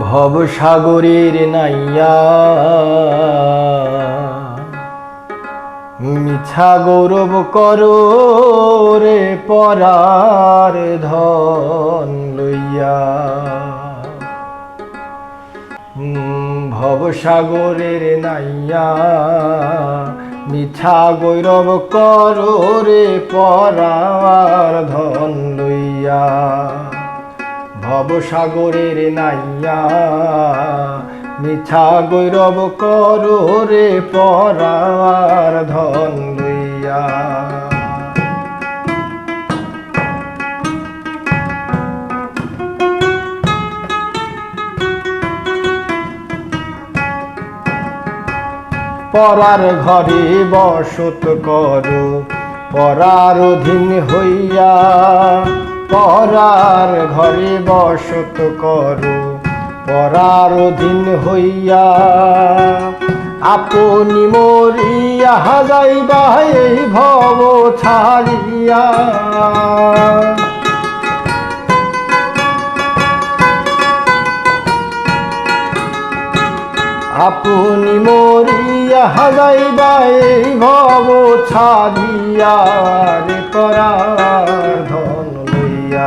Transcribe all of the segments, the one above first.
ভব সাগরের নাইয়া। মিছা গৌরব করো রে পরার ধন লইয়া। ভব সাগরের নাইয়া মিছা গৌরব করো রে পরার ধন লইয়া। ভবসাগরের নাইয়া। মিছা গৈরব করো রে পরার ধন লইয়া। পরার ঘরে বসত করো, পরার অধীন হইয়া। পরার ঘরে বসত করো, পরার অধীন হইয়া। আপনি মরিয়া যাইবা এই ভব ছাড়িয়া। আপনি মরিয়া যাইবা এই ভব ছাড়িয়া রে পরার ধন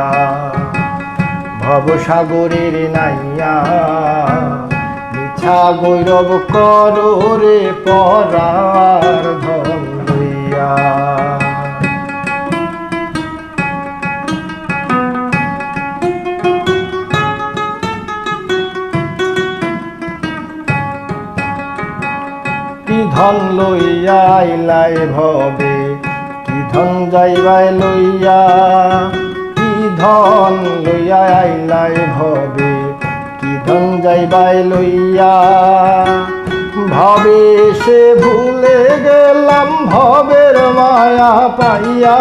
লইয়া ভব সাগরের নাইয়া। মিছা গৈরব করো পরার ধন কি ধন লইয়া আইলাই ভবে কি ধন যাইবাই লইয়া? ধন লইয়া আইলাই ভবে কি ধন যাইবাই লইয়া। ভবে সে ভুলে গেলাম, ভবের মায়া পাইয়া।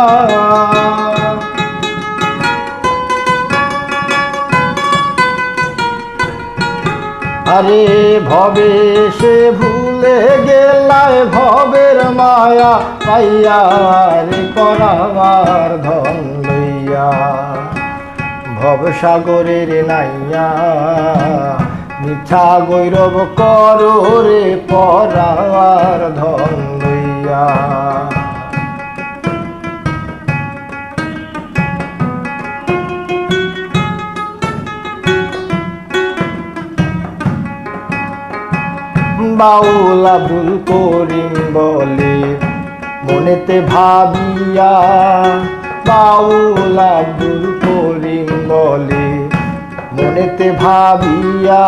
আরে ভবে সে ভুলে গেলায়, ভবের মায়া পাইয়া। রে করাবার ধন লইয়া। ভব সাগরের নাইয়া। মিছা গৈরব করো পরার ধন লইয়া। বাউল আবুল করিম বলে মনেতে ভাবিয়া বাউল আবুল করিম বলে মনেতে ভাবিয়া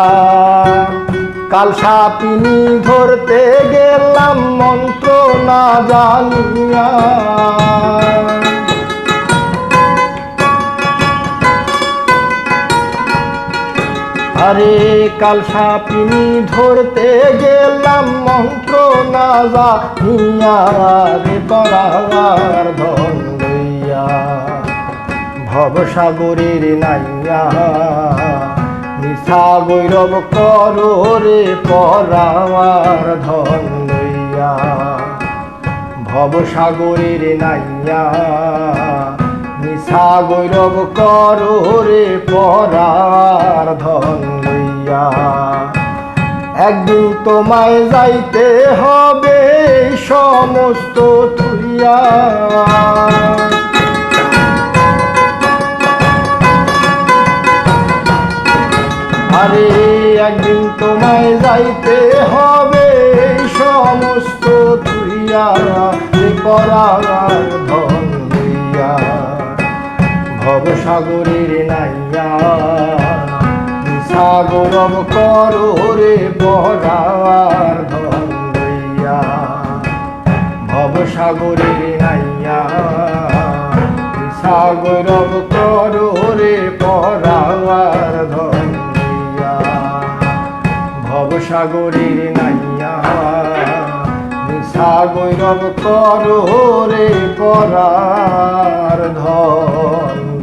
কাল সাপিনি ধরতে গেলাম মন্ত্র না জানিয়া। আরে কাল সাপিনি ধরতে গেলাম মন্ত্র না জানিয়া রে পরার ধন। লইয়া ভবসাগরের নাইয়া। মিশা গৈরব করো রে পরার ধন লইয়া। ভবসাগরের নাইয়া। মিশা গৈরব করো পরার ধন লইয়া। একদিন তোমায় যাইতে হবে সমস্ত থুইয়া আরে, একদিন তোমায় যাইতে হবে। সমস্ত থুইয়া এ পরার ধন লইয়া। ভবসাগরের নাইয়া সাগরব করো রে পরার ধন লইয়া। ভবসাগরের নাইয়া সাগরব ভবসাগরের নাইয়া। সাগরব করো রে পরার ধন।